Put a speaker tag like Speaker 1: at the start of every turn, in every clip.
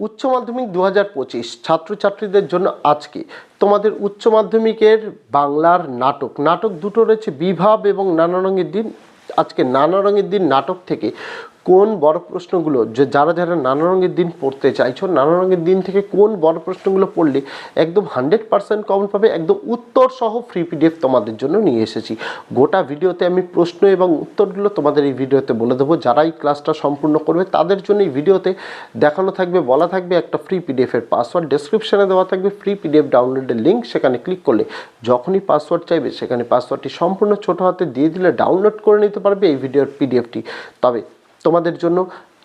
Speaker 1: উচ্চ মাধ্যমিক দু হাজার পঁচিশ ছাত্রছাত্রীদের জন্য আজকে তোমাদের উচ্চ মাধ্যমিকের বাংলার নাটক। নাটক দুটো রয়েছে বিভাব এবং নানা রঙের দিন। আজকে নানা রঙের দিন নাটক থেকে কোন বড় প্রশ্নগুলো যে যারা যারা নানা রঙের দিন পড়তে চাইছো, নানা রঙের দিন থেকে কোন বড় প্রশ্নগুলো পড়লে একদম হান্ড্রেড পার্সেন্ট কমন পাবে, একদম উত্তর সহ ফ্রি পিডিএফ তোমাদের জন্য নিয়ে এসেছি। গোটা ভিডিওতে আমি প্রশ্ন এবং উত্তরগুলো তোমাদের এই ভিডিওতে বলে দেবো। যারা এই ক্লাসটা সম্পূর্ণ করবে, তাদের জন্য এই ভিডিওতে দেখানো থাকবে, বলা থাকবে একটা ফ্রি পিডিএফের পাসওয়ার্ড ডেসক্রিপশনে দেওয়া থাকবে ফ্রি পিডিএফ ডাউনলোডের লিঙ্ক সেখানে ক্লিক করলে যখনই পাসওয়ার্ড চাইবে, সেখানে পাসওয়ার্ডটি সম্পূর্ণ ছোটো হাতে দিয়ে দিলে ডাউনলোড করে নিতে পারবে এই ভিডিওর পিডিএফটি তবে তোমাদের জন্য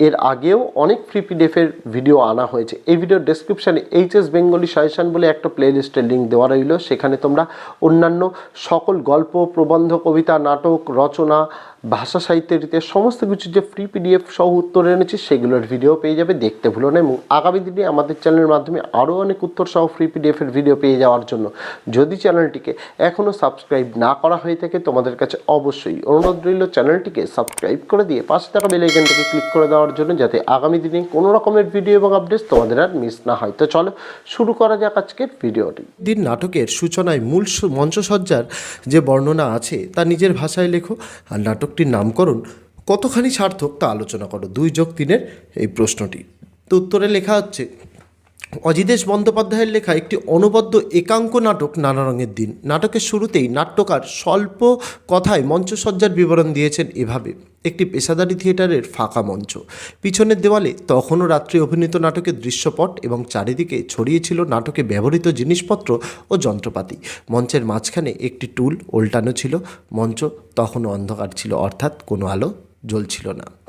Speaker 1: এর আগেও অনেক ফ্রি পিডিএফের ভিডিও আনা হয়েছে। এই ভিডিওর ডেসক্রিপশানে এইচএস বেঙ্গলি সাজেশন বলে একটা প্লেলিস্টের লিঙ্ক দেওয়া রইল। সেখানে তোমরা অন্যান্য সকল গল্প, প্রবন্ধ, কবিতা, নাটক, রচনা ভাষা সাহিত্যের ইতিহাস সমস্ত কিছু যে ফ্রি পিডিএফ সহ উত্তর এনেছি, সেগুলোর ভিডিও পেয়ে যাবে, দেখতে ভুলো না এবং আগামী দিনে আমাদের চ্যানেলের মাধ্যমে আরও অনেক উত্তর সহ ফ্রি পিডিএফের ভিডিও পেয়ে যাওয়ার জন্য। যদি চ্যানেলটিকে এখনও সাবস্ক্রাইব না করা হয়ে থাকে, তোমাদের কাছে অবশ্যই অনুরোধ রইল চ্যানেলটিকে সাবস্ক্রাইব করে দিয়ে পাশে থাকা বেল আইকনটাকে ক্লিক করে দেওয়ার জন্য, যাতে আগামী দিনে কোনো রকমের ভিডিও এবং আপডেটস তোমাদের আর মিস না হয়। তো চলো, শুরু করা যাক আজকের ভিডিওটি
Speaker 2: দিন নাটকের সূচনায় মূল মঞ্চসজ্জার যে বর্ণনা আছে, তা নিজের ভাষায় লেখো, আর নাটকটির নামকরণ কতখানি সার্থক তা আলোচনা করো। দুই যোগ তিনের এই প্রশ্নটি। তো উত্তরে লেখা হচ্ছে অজিতেশ বন্দ্যোপাধ্যায়ের লেখা একটি অনবদ্য একাঙ্ক নাটক নানা রঙের দিন। নাটকের শুরুতেই নাট্যকার স্বল্প কথায় মঞ্চসজ্জার বিবরণ দিয়েছেন এভাবে। একটি পেশাদারি থিয়েটারের ফাঁকা মঞ্চ। পিছনের দেওয়ালে তখনও রাত্রি অভিনীত নাটকের দৃশ্যপট এবং চারিদিকে ছড়িয়েছিল নাটকে ব্যবহৃত জিনিসপত্র ও যন্ত্রপাতি। মঞ্চের মাঝখানে একটি টুল উল্টানো ছিল। মঞ্চ তখনও অন্ধকার ছিল, অর্থাৎ কোনো আলো জ্বলছিল না।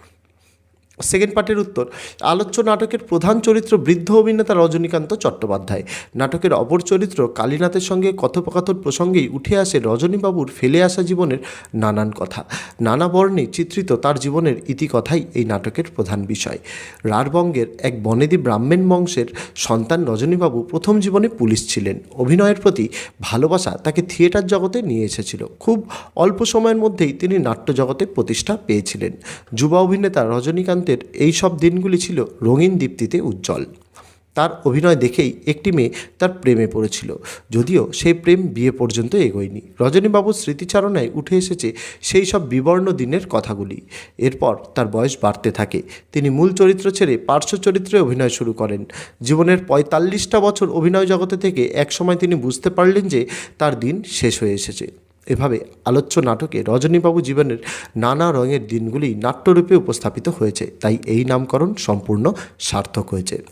Speaker 2: সেকেন্ড পার্টের উত্তর, আলোচ্য নাটকের প্রধান চরিত্র বৃদ্ধ অভিনেতা রজনীকান্ত চট্টোপাধ্যায়। নাটকের অপর চরিত্র কালীনাথের সঙ্গে কথোপকথন প্রসঙ্গেই উঠে আসে রজনীবাবুর ফেলে আসা জীবনের নানান কথা। নানা বর্ণে চিত্রিত তার জীবনের ইতিকথাই এই নাটকের প্রধান বিষয়। রারবঙ্গের এক বনেদি ব্রাহ্মণ বংশের সন্তান রজনীবাবু প্রথম জীবনে পুলিশ ছিলেন। অভিনয়ের প্রতি ভালোবাসা তাকে থিয়েটার জগতে নিয়ে এসেছিল। খুব অল্প সময়ের মধ্যেই তিনি নাট্য জগতে প্রতিষ্ঠা পেয়েছিলেন। যুবা অভিনেতা রজনীকান্তের এই সব দিনগুলি ছিল রঙিন দীপ্তিতে উজ্জ্বল। তার অভিনয় দেখেই একটি মেয়ে তার প্রেমে পড়েছিল, যদিও সেই প্রেম বিয়ে পর্যন্ত এগোয়নি। রজনীবাবুর স্মৃতিচারণায় উঠে এসেছে সেই সব বিবর্ণ দিনের কথাগুলি। এরপর তার বয়স বাড়তে থাকে। তিনি মূল চরিত্র ছেড়ে পার্শ্ব চরিত্রে অভিনয় শুরু করেন। জীবনের পঁয়তাল্লিশটা বছর অভিনয় জগতে থেকে একসময় তিনি বুঝতে পারলেন যে তার দিন শেষ হয়ে এসেছে। এভাবে আলোচ্য নাটকে রজনীবাবু জীবনের নানা রঙের দিনগুলি নাট্যরূপে উপস্থাপিত হয়েছে, তাই এই নামকরণ সম্পূর্ণ সার্থক হয়েছে।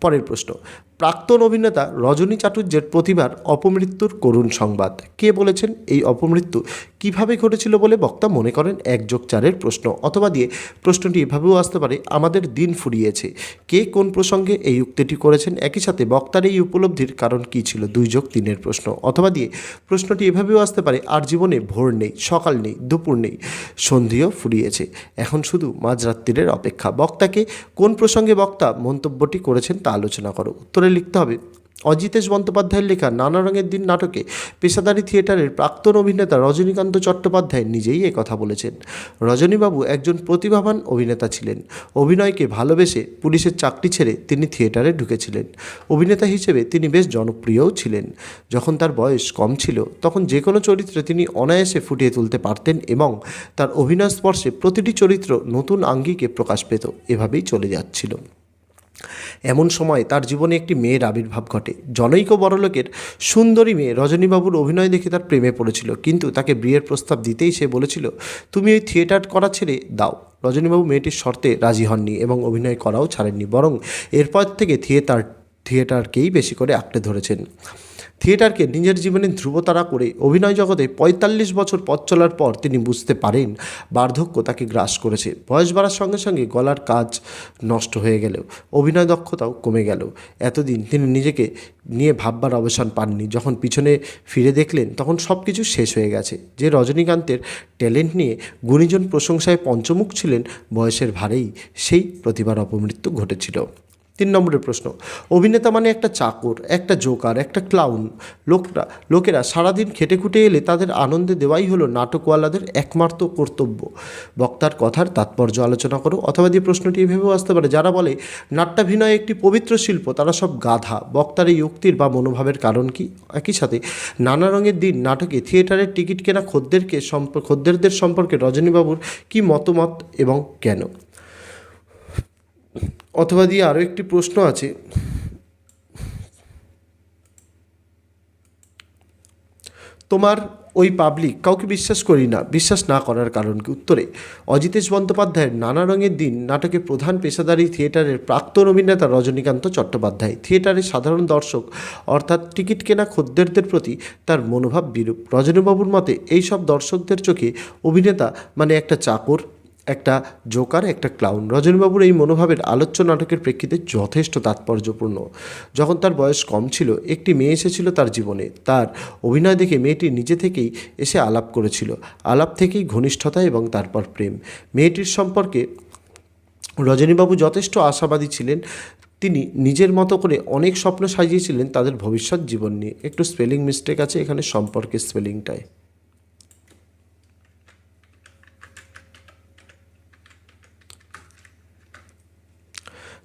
Speaker 2: পরের প্রশ্ন প্রাক্তন অভিনেতা রজনী চাটুর্যের প্রতিভার অপমৃত্যুর করুণ সংবাদ। কে বলেছেন এই অপমৃত্যু কীভাবে ঘটেছিল বলে বক্তা মনে করেন এক যোগ চারের প্রশ্ন। অথবা দিয়ে প্রশ্নটি এভাবেও আসতে পারে, আমাদের দিন ফুরিয়েছে। কে কোন প্রসঙ্গে এই উক্তিটি করেছেন? একই সাথে বক্তার এই উপলব্ধির কারণ কী ছিল? দুই যোগ তিনের প্রশ্ন। অথবা দিয়ে প্রশ্নটি এভাবেও আসতে পারে, আর জীবনে ভোর নেই, সকাল নেই, দুপুর নেই, সন্ধিও ফুরিয়েছে। এখন শুধু মাঝরাত্রিরের অপেক্ষা। বক্তাকে কোন প্রসঙ্গে বক্তা মন্তব্যটি করেছেন তা আলোচনা করো। উত্তরে লিখতে হবে। অজিতেশ বন্দ্যোপাধ্যায়ের লেখা নানা রঙের দিন নাটকে পেশাদারি থিয়েটারের প্রাক্তন অভিনেতা রজনীকান্ত চট্টোপাধ্যায় নিজেই কথা বলেছেন। রজনীবাবু একজন প্রতিভাবান অভিনেতা ছিলেন। অভিনয়কে ভালোবেসে পুলিশের চাকরি ছেড়ে তিনি থিয়েটারে ঢুকেছিলেন। অভিনেতা হিসেবে তিনি বেশ জনপ্রিয়ও ছিলেন। যখন তার বয়স কম ছিল, তখন যে কোনো চরিত্রে তিনি অনায়াসে ফুটিয়ে তুলতে পারতেন এবং তার অভিনয় স্পর্শে প্রতিটি চরিত্র নতুন আঙ্গিকে প্রকাশ পেত। এভাবেই চলে যাচ্ছিল। এমন সময় তার জীবনে একটি মেয়ের আবির্ভাব ঘটে। জনৈক বড়লোকের সুন্দরী মেয়ে রজনীবাবুর অভিনয় দেখে তার প্রেমে পড়েছিল, কিন্তু তাকে বিয়ের প্রস্তাব দিতেই সে বলেছিল, তুমি ওই থিয়েটার করা ছেড়ে দাও। রজনীবাবু মেয়েটির শর্তে রাজি হননি এবং অভিনয় করাও ছাড়েননি, বরং এরপর থেকে থিয়েটার, থিয়েটারকেই বেশি করে আঁকড়ে ধরেছেন। থিয়েটারকে নিজের জীবনে ধ্রুবতারা করে অভিনয় জগতে পঁয়তাল্লিশ বছর পথ চলার পর তিনি বুঝতে পারেন বার্ধক্য তাকে গ্রাস করেছে। বয়স বাড়ার সঙ্গে সঙ্গে গলার কাজ নষ্ট হয়ে গেলেও, অভিনয় দক্ষতাও কমে গেল। এতদিন তিনি নিজেকে নিয়ে ভাববার অবসান পাননি। যখন পিছনে ফিরে দেখলেন, তখন সব কিছু শেষ হয়ে গেছে। যে রজনীকান্তের ট্যালেন্ট নিয়ে গুণীজন প্রশংসায় পঞ্চমুখ ছিলেন, বয়সের ভারেই সেই প্রতিভার অপমৃত্যু ঘটেছিল। তিন নম্বরের প্রশ্ন, অভিনেতা মানে একটা চাকর, একটা জোকার, একটা ক্লাউন লোকরা, লোকেরা সারাদিন খেটে খুটে এলে তাদের আনন্দে দেওয়াই হলো নাটকওয়ালাদের একমাত্র কর্তব্য। বক্তার কথার তাৎপর্য আলোচনা করো অথবা দিয়ে প্রশ্নটি এভাবেও আসতে পারে। যারা বলে, নাট্যাভিনয় একটি পবিত্র শিল্প তারা সব গাধা। বক্তার এই উক্তির বা মনোভাবের কারণ কি? একই সাথে, নানা রঙের দিন নাটকে থিয়েটারের টিকিট কেনা খদ্দেরকে খদ্দেরদের সম্পর্কে রজনীবাবুর কি মতামত এবং কেন? অথবা দিয়ে আরও একটি প্রশ্ন আছে। তোমার ওই পাবলিক কাউকে বিশ্বাস করি না, বিশ্বাস না করার কারণ কি উত্তরে, অজিতেশ বন্দ্যোপাধ্যায়ের নানা রঙের দিন নাটকে প্রধান পেশাদারী থিয়েটারের প্রাক্তন অভিনেতা রজনীকান্ত চট্টোপাধ্যায়। থিয়েটারের সাধারণ দর্শক, অর্থাৎ টিকিট কেনা খদ্দেরদের প্রতি তার মনোভাব বিরূপ। রজনীবাবুর মতে, এইসব দর্শকদের চোখে অভিনেতা মানে একটা চাকর। একটা জোকার, একটা ক্লাউন। রজনীবাবুর এই মনোভাবের আলোচ্য নাটকের প্রেক্ষিতে যথেষ্ট তাৎপর্যপূর্ণ। যখন তার বয়স কম ছিল, একটি মেয়ে এসেছিল তার জীবনে। তার অভিনয় দেখে মেয়েটি নিজে থেকেই এসে আলাপ করেছিল। আলাপ থেকেই ঘনিষ্ঠতা এবং তারপর প্রেম। মেয়েটির সম্পর্কে রজনীবাবু যথেষ্ট আশাবাদী ছিলেন। তিনি নিজের মতো করে অনেক স্বপ্ন সাজিয়েছিলেন তাদের ভবিষ্যৎ জীবন নিয়ে। একটু স্পেলিং মিস্টেক আছে এখানে, সম্পর্কের স্পেলিংটায়।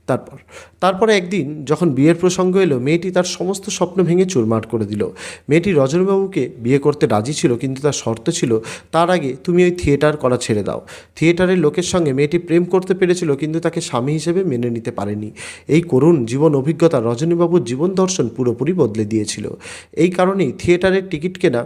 Speaker 2: তারপর তারপরে একদিন যখন বিয়ের প্রসঙ্গ এলো, মেয়েটি তার সমস্ত স্বপ্ন ভেঙে চুরমার করে দিল। মেয়েটি রজনীবাবুকে বিয়ে করতে রাজি ছিল, কিন্তু তার শর্ত ছিল, তার আগে তুমি ওই থিয়েটার করা ছেড়ে দাও। থিয়েটারের লোকের সঙ্গে মেয়েটি প্রেম করতে পেরেছিল, কিন্তু তাকে স্বামী হিসেবে মেনে নিতে পারেনি। এই করুণ জীবন অভিজ্ঞতা রজনীবাবুর জীবন দর্শন পুরোপুরি বদলে দিয়েছিল। এই কারণেই থিয়েটারের টিকিট কেনা,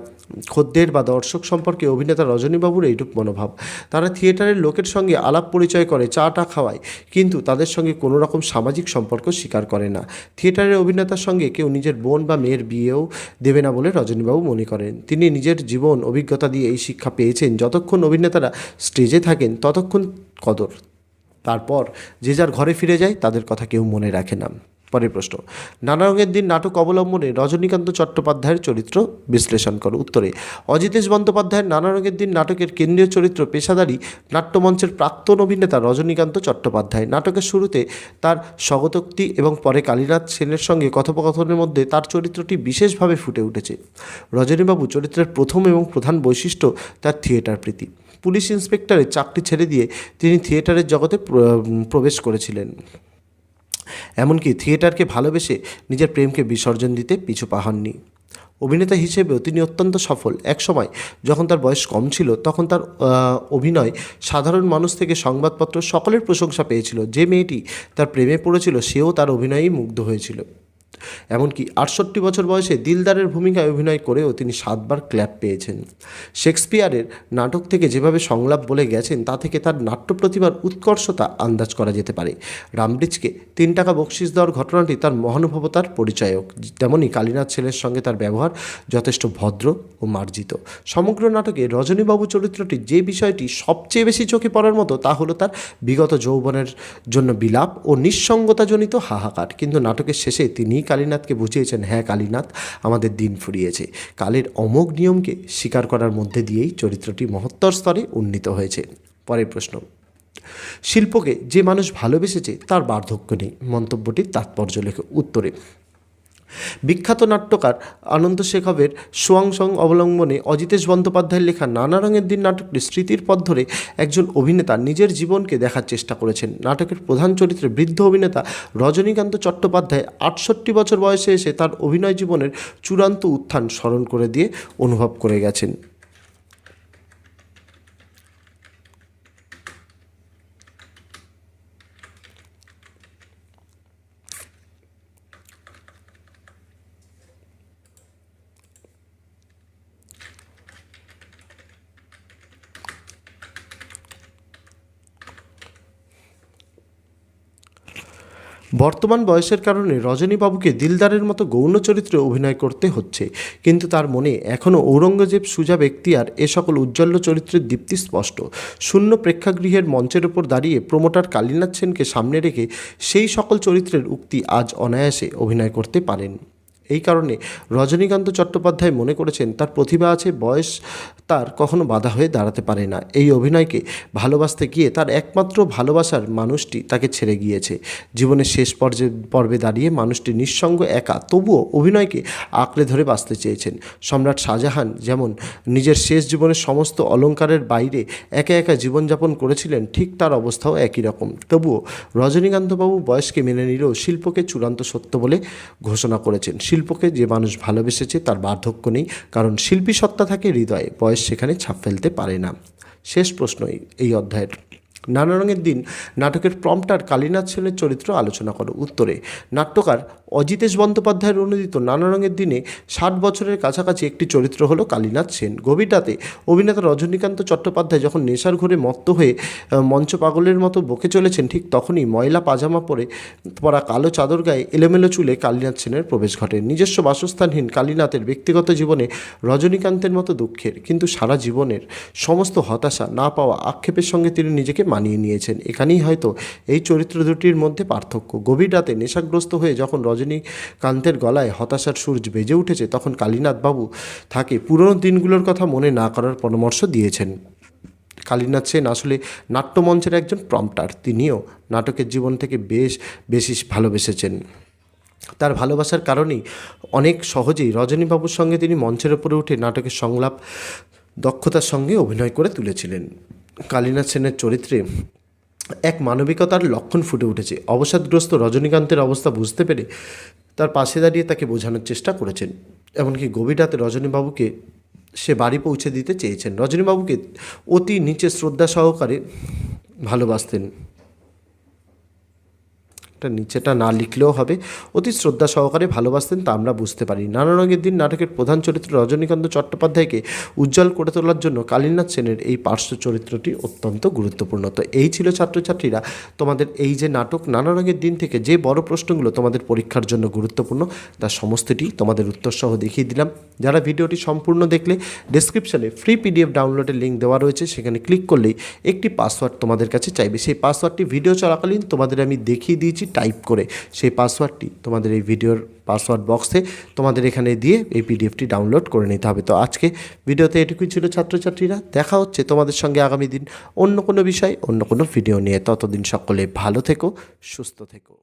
Speaker 2: খদ্দের বা দর্শক সম্পর্কে অভিনেতা রজনীবাবুর এইরূপ মনোভাব। তারা থিয়েটারের লোকের সঙ্গে আলাপ পরিচয় করে চা টা খাওয়ায়, কিন্তু তাদের সঙ্গে কোনো রকম সামাজিক সম্পর্ক স্বীকার করে না। থিয়েটারের অভিনেতার সঙ্গে কেউ নিজের বোন বা মেয়ের বিয়েও দেবে না বলে রজনীবাবু মনে করেন। তিনি নিজের জীবন, অভিজ্ঞতা দিয়ে এই শিক্ষা পেয়েছেন যতক্ষণ অভিনেতারা স্টেজে থাকেন ততক্ষণ কদর। তারপর যে যার ঘরে ফিরে যায় তাদের কথা কেউ মনে রাখে না। পরের প্রশ্ন নানা রঙের দিন নাটক অবলম্বনে রজনীকান্ত চট্টোপাধ্যায়ের চরিত্র বিশ্লেষণ করো। উত্তরে, অজিতেশ বন্দ্যোপাধ্যায়ের নানা রঙের দিন নাটকের কেন্দ্রীয় চরিত্র পেশাদারী নাট্যমঞ্চের প্রাক্তন অভিনেতা রজনীকান্ত চট্টোপাধ্যায়। নাটকের শুরুতে তার স্বগতোক্তি এবং পরে কালীনাথ সেনের সঙ্গে কথোপকথনের মধ্যে তার চরিত্রটি বিশেষভাবে ফুটে উঠেছে। রজনীবাবু চরিত্রের প্রথম এবং প্রধান বৈশিষ্ট্য তার থিয়েটার প্রীতি। পুলিশ ইন্সপেক্টরের চাকরি ছেড়ে দিয়ে তিনি থিয়েটারের জগতে প্রবেশ করেছিলেন। এমনকি থিয়েটারকে ভালোবেসে নিজের প্রেমকে বিসর্জন দিতে পিছু পাহাননি অভিনেতা হিসেবেও তিনি অত্যন্ত সফল। একসময় যখন তার বয়স কম ছিল, তখন তার অভিনয় সাধারণ মানুষ থেকে সংবাদপত্র সকলের প্রশংসা পেয়েছিল। যে মেয়েটি তার প্রেমে পড়েছিল, সেও তার অভিনয়েই মুগ্ধ হয়েছিল। এমনকি আটষট্টি বছর বয়সে দিলদারের ভূমিকায় অভিনয় করেও তিনি সাতবার ক্ল্যাপ পেয়েছেন। শেক্সপিয়ারের নাটক থেকে যেভাবে সংলাপ বলে গেছেন, তা থেকে তার নাট্য প্রতিভার উৎকর্ষতা আন্দাজ করা যেতে পারে। রামব্রিজকে তিন টাকা বকশিস দেওয়ার ঘটনাটি তার মহানুভবতার পরিচয়ক। তেমনই কালীনাথ ছেলের সঙ্গে তার ব্যবহার যথেষ্ট ভদ্র ও মার্জিত। সমগ্র নাটকে রজনীবাবু চরিত্রটি যে বিষয়টি সবচেয়ে বেশি চোখে পড়ার মতো, তা হলো তার বিগত যৌবনের জন্য বিলাপ ও নিঃসঙ্গতাজনিত হাহাকার। কিন্তু নাটকের শেষে কালীনাথকে বুঝিয়েছেন হ্যাঁ কালীনাথ আমাদের দিন ফুরিয়েছে। কালের অমোঘ নিয়মকে স্বীকার করার মধ্যে দিয়েই চরিত্রটি মহত্তর স্তরে উন্নীত হয়েছে। পরের প্রশ্ন। শিল্পকে যে মানুষ ভালোবেসেছে তার বার্ধক্য নেই। মন্তব্যটির তাৎপর্য লেখে। উত্তরে বিখ্যাত নাট্যকার আনন্দ শেখবের সোয়াংসং অবলম্বনে অজিতেশ বন্দ্যোপাধ্যায়ের লেখা নানা রঙের দিন নাটকটি স্মৃতির পথ ধরে একজন অভিনেতা নিজের জীবনকে দেখার চেষ্টা করেছেন। নাটকের প্রধান চরিত্রে বৃদ্ধ অভিনেতা রজনীকান্ত চট্টোপাধ্যায় আটষট্টি বছর বয়সে এসে তার অভিনয় জীবনের চূড়ান্ত উত্থান স্মরণ করে দিয়ে অনুভব করে গেছেন। বর্তমান বয়সের কারণে রজনীবাবুকে দিলদারের মতো গৌণ চরিত্রে অভিনয় করতে হচ্ছে। কিন্তু তার মনে এখনও ঔরঙ্গজেব সুজা ব্যক্তিয়ার এ সকল উজ্জ্বল চরিত্রের দীপ্তি স্পষ্ট। শূন্য প্রেক্ষাগৃহের মঞ্চের ওপর দাঁড়িয়ে প্রমোটার কালীনাথ সেনকে সামনে রেখে সেই সকল চরিত্রের উক্তি আজ অনায়াসে অভিনয় করতে পারেন। এই কারণে রজনীকান্ত চট্টোপাধ্যায় মনে করেছেন তার প্রতিভা আছে, বয়স তার কখনো বাধা হয়ে দাঁড়াতে পারে না। এই অভিনয়কে ভালোবাসতে গিয়ে তার একমাত্র ভালোবাসার মানুষটি তাকে ছেড়ে গিয়েছে। জীবনের শেষ পর্যায়ে পর্বে দাঁড়িয়ে মানুষটি নিঃসঙ্গ একা, তবুও অভিনয়কে আঁকড়ে ধরে বাঁচতে চেয়েছেন। সম্রাট শাহজাহান যেমন নিজের শেষ জীবনের সমস্ত অলংকারের বাইরে একা একা জীবনযাপন করেছিলেন, ঠিক তার অবস্থাও একই রকম। তবুও রজনীকান্তবাবু বয়সকে মেনে নিলেও শিল্পকে চূড়ান্ত সত্য বলে ঘোষণা করেছেন। শিল্পকে যে মানুষ ভালোবেসেছে তার বার্ধক্য নেই, কারণ শিল্পী সত্তা থাকে হৃদয়ে, বয়স সেখানে ছাপ ফেলতে পারে না। শেষ প্রশ্ন এই- অধ্যায়ের। নানা রঙের দিন, নাটকের প্রম্পটার কালীনাথ সেনের চরিত্র আলোচনা করো। উত্তরে, নাট্যকার অজিতেশ বন্দ্যোপাধ্যায়ের অনুদিত নানা রঙের দিনে ষাট বছরের কাছাকাছি একটি চরিত্র হলো কালীনাথ সেন। গভীর রাতে অভিনেতা রজনীকান্ত চট্টোপাধ্যায় যখন নেশার ঘরে মত্ত হয়ে মঞ্চ পাগলের মতো বকে চলেছেন, ঠিক তখনই ময়লা পাজামা পরে পরা কালো চাদর গায়ে এলোমেলো চুলে কালীনাথ সেনের প্রবেশ ঘটে। নিজস্ব বাসস্থানহীন কালীনাথের ব্যক্তিগত জীবনে রজনীকান্তের মতো দুঃখের, কিন্তু সারা জীবনের সমস্ত হতাশা না পাওয়া আক্ষেপের সঙ্গে তিনি নিজেকে মানিয়ে নিয়েছেন। এখানেই হয়তো এই চরিত্র দুটির মধ্যে পার্থক্য। গভীর রাতে নেশাগ্রস্ত হয়ে যখন রজনীকান্তের গলায় হতাশার সূর্য বেজে উঠেছে। তখন কালীনাথ বাবু তাকে পুরনো দিনগুলোর কথা মনে না করার পরামর্শ দিয়েছেন। কালীনাথ সেন আসলে নাট্যমঞ্চের একজন প্রম্পটার তিনিও নাটকের জীবন থেকে বেশ, বেশি ভালোবেসেছেন। তার ভালোবাসার কারণেই অনেক সহজেই রজনীবাবুর সঙ্গে তিনি মঞ্চের ওপরে উঠে নাটকের সংলাপ, দক্ষতার সঙ্গে অভিনয় করে তুলেছিলেন। কালীনাথ সেনের চরিত্রে এক মানবিকতার লক্ষণ ফুটে উঠেছে। অবসাদগ্রস্ত রজনীকান্তের অবস্থা বুঝতে পেরে তার পাশে দাঁড়িয়ে তাকে বোঝানোর চেষ্টা করেছেন। এমনকি গভীর রাতে রজনীবাবুকে সে বাড়ি পৌঁছে দিতে চেয়েছেন। রজনীবাবুকে অতি নিচে শ্রদ্ধা সহকারে ভালোবাসতেন। এটা নিচেটা না লিখলেও হবে। অতি শ্রদ্ধা সহকারে ভালোবাসতেন তা আমরা বুঝতে পারি। নানা রঙের দিন নাটকের প্রধান চরিত্র রজনীকান্ত চট্টোপাধ্যায়কে উজ্জ্বল করে তোলার জন্য কালীনাথ সেনের এই পার্শ্ব চরিত্রটি অত্যন্ত গুরুত্বপূর্ণ। তো এই ছিল ছাত্রছাত্রীরা, তোমাদের এই যে নাটক, নানা রঙের দিন থেকে যে বড় প্রশ্নগুলো তোমাদের পরীক্ষার জন্য গুরুত্বপূর্ণ তার সমস্তটি তোমাদের উত্তরসহ দেখিয়ে দিলাম। যারা ভিডিওটি সম্পূর্ণ দেখলে ডেসক্রিপশনে ফ্রি পিডিএফ ডাউনলোডের লিঙ্ক দেওয়া রয়েছে। সেখানে ক্লিক করলেই একটি পাসওয়ার্ড তোমাদের কাছে চাইবে। সেই পাসওয়ার্ডটি ভিডিও চলাকালীন তোমাদের আমি দেখিয়ে দিয়েছি। টাইপ করে সেই পাসওয়ার্ডটি তোমাদের এই ভিডিওর পাসওয়ার্ড বক্সে তোমাদের এখানে দিয়ে এই পিডিএফটি ডাউনলোড করে নিতে হবে। তো আজকে ভিডিওতে এটুকুই ছিল ছাত্রছাত্রীরা। দেখা হচ্ছে তোমাদের সঙ্গে আগামী দিন অন্য কোনো বিষয়, অন্য কোনো ভিডিও নিয়ে। ততদিন সকলে ভালো থেকো, সুস্থ থেকো।